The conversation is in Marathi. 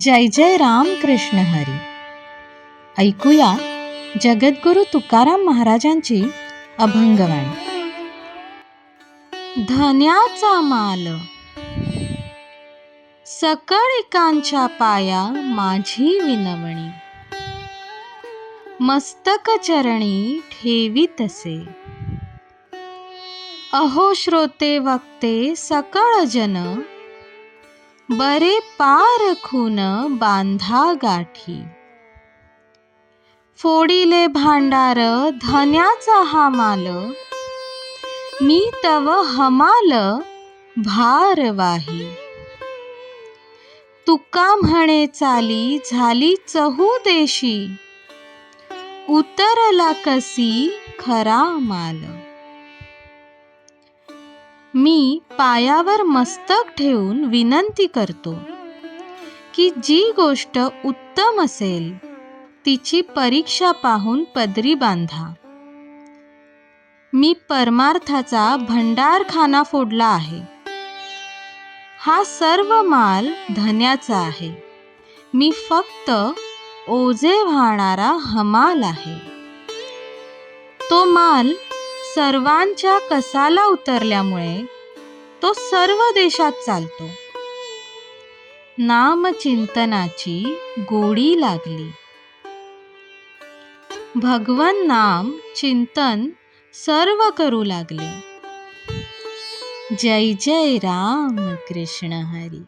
जय जय राम कृष्ण हरी. ऐकूया जगद्गुरु तुकाराम महाराजांची अभंगवाणी. धन्याचा माल. सकळ एकांच्या पाया माझी विनवणी. मस्तक चरणी ठेवी तसे. अहो श्रोते वक्ते सकळ जन बरे पार खून बांधा गाठी. फोडिले भांडार धन्याचा हा माल. मी तव हमाल भार वाही. तुका म्हणे चाली झाली चहू देशी. उतरला कसी खरा माल. मी पायावर मस्तक ठेवून विनंती करतो की जी गोष्ट उत्तम असेल तिची परीक्षा पाहून पदरी बांधा. मी परमार्थाचा भंडारखाना फोडला आहे. हा सर्व माल धन्याचा आहे. मी फक्त ओझे वाहणारा हमाल आहे. तो माल सर्वांच्या कसाला उतरल्यामुळे तो सर्व देशात चालतो. नामचिंतनाची गोडी लागली. भगवन नाम चिंतन सर्व करू लागले. जय जय राम कृष्ण हरी.